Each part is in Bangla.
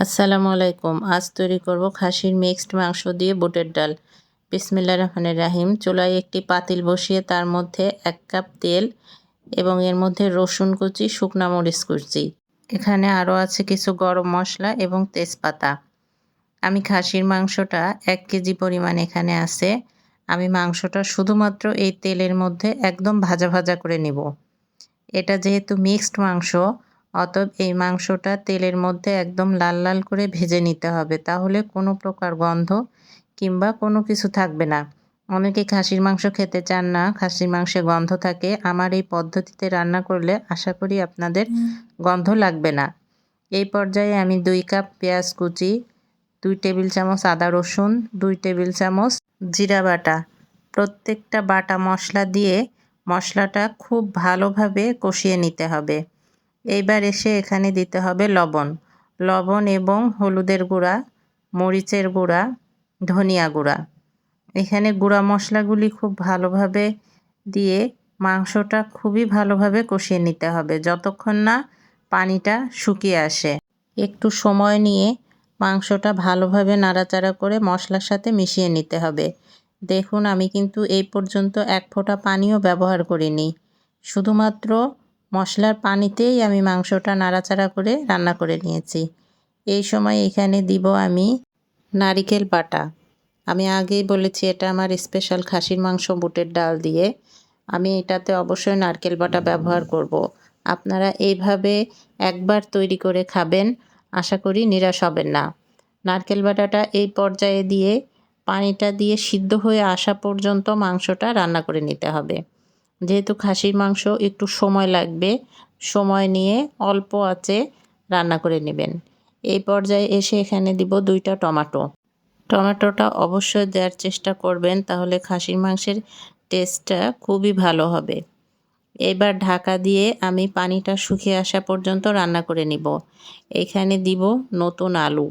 আসসালামু আলাইকুম। আজ তৈরি করব খাসির মিক্সড মাংস দিয়ে বুটের ডাল। বিসমিল্লা রহমানের রাহিম। চুলায় একটি পাতিল বসিয়ে তার মধ্যে এক কাপ তেল এবং এর মধ্যে রসুন কুচি, শুকনা মরিচ কুচি। এখানে আরও আছে কিছু গরম মশলা এবং তেজপাতা। আমি খাসির মাংসটা এক কেজি পরিমাণ এখানে আছে। আমি মাংসটা শুধুমাত্র এই তেলের মধ্যে একদম ভাজা ভাজা করে নিব। এটা যেহেতু মিক্সড মাংস অতএব এই মাংসটা তেলের মধ্যে একদম লাল লাল করে ভেজে নিতে হবে। তাহলে কোনো প্রকার গন্ধ কিংবা কোনো কিছু থাকবে না। অনেকে খাসির মাংস খেতে চান না খাসির মাংসে গন্ধ থাকে। আমার এই পদ্ধতিতে রান্না করলে আশা করি আপনাদের গন্ধ লাগবে না। এই পর্যায়ে আমি দুই কাপ পেঁয়াজ কুচি দুই টেবিল চামচ আদা রসুন দুই টেবিল চামচ জিরা বাটা। প্রত্যেকটা বাটা মশলা দিয়ে মশলাটা খুব ভালোভাবে কষিয়ে নিতে হবে। এইবার এসে এখানে দিতে হবে লবণ। লবণ এবং হলুদের গুঁড়া, মরিচের গুঁড়া, ধনিয়া গুঁড়া। এখানে গুঁড়া মশলাগুলি খুব ভালোভাবে দিয়ে মাংসটা খুবই ভালোভাবে কষিয়ে নিতে হবে যতক্ষণ না পানিটা শুকিয়ে আসে। একটু সময় নিয়ে মাংসটা ভালোভাবে নাড়াচাড়া করে মশলার সাথে মিশিয়ে নিতে হবে। দেখুন, আমি কিন্তু এই পর্যন্ত এক ফোঁটা পানিও ব্যবহার করিনি। শুধুমাত্র মশলার পানিতেই আমি মাংসটা নাড়াচাড়া করে রান্না করে নিয়েছি। এই সময় এখানে দিব আমি নারিকেল বাটা। আমি আগেই বলেছি, এটা আমার স্পেশাল খাসির মাংস বুটের ডাল দিয়ে। আমি এটাতে অবশ্যই নারকেল বাটা ব্যবহার করব। আপনারা এইভাবে একবার তৈরি করে খাবেন, আশা করি নিরাশ হবেন না। নারকেল বাটাটা এই পর্যায়ে দিয়ে, পানিটা দিয়ে সিদ্ধ হয়ে আসা পর্যন্ত মাংসটা রান্না করে নিতে হবে। যেহেতু খাসির মাংস একটু সময় লাগবে, সময় নিয়ে অল্প আছে রান্না করে নেবেন। এই পর্যায়ে এসে এখানে দিব দুইটা টমাটো। টমেটোটা অবশ্যই দেওয়ার চেষ্টা করবেন, তাহলে খাসির মাংসের টেস্টটা খুবই ভালো হবে। এবার ঢাকা দিয়ে আমি পানিটা শুকিয়ে আসা পর্যন্ত রান্না করে নিব। এখানে দিব নতুন আলু।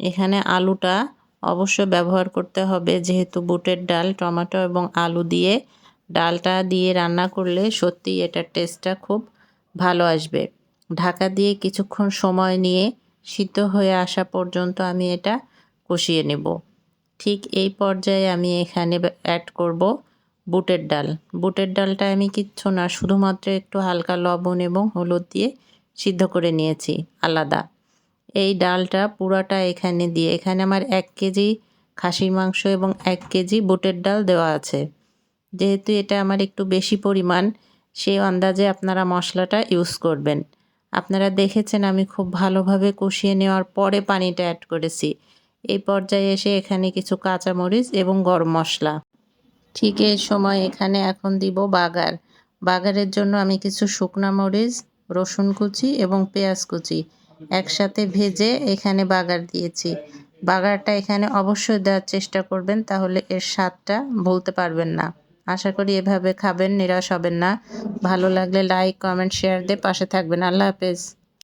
এখানে আলুটা অবশ্য ব্যবহার করতে হবে, যেহেতু বুটের ডাল, টমেটো এবং আলু দিয়ে ডালটা দিয়ে রান্না করলে সত্যি এটার টেস্টটা খুব ভালো আসবে। ঢাকা দিয়ে কিছুক্ষণ সময় নিয়ে সিদ্ধ হয়ে আসা পর্যন্ত আমি এটা কষিয়ে নেব। ঠিক এই পর্যায়ে আমি এখানে অ্যাড করব বুটের ডাল। বুটের ডালটা আমি কিচ্ছু না, শুধুমাত্র একটু হালকা লবণ এবং হলুদ দিয়ে সিদ্ধ করে নিয়েছি, আলাদা। এই ডালটা পুরাটা এখানে দিয়ে, এখানে আমার এক কেজি খাসির মাংস এবং এক কেজি বুটের ডাল দেওয়া আছে। যেহেতু এটা আমার একটু বেশি পরিমাণ, সেই আন্দাজে আপনারা মশলাটা ইউজ করবেন। আপনারা দেখেছেন আমি খুব ভালোভাবে কষিয়ে নেওয়ার পরে পানিটা অ্যাড করেছি। এই পর্যায়ে এসে এখানে কিছু কাঁচামরিচ এবং গরম মশলা। ঠিক এই সময় এখানে এখন দিব বাগার। বাগারের জন্য আমি কিছু শুকনা মরিচ, রসুন কুচি এবং পেঁয়াজ কুচি একসাথে ভেজে এখানে বাগার দিয়েছি। বাগারটা এখানে অবশ্যই দেওয়ার চেষ্টা করবেন, তাহলে এর স্বাদটা বলতে পারবেন না। আশা করি এভাবে খাবেন, নিরাশ হবেন না। ভালো লাগলে লাইক কমেন্ট শেয়ার দিয়ে পাশে থাকবেন। আল্লাহ হাফেজ।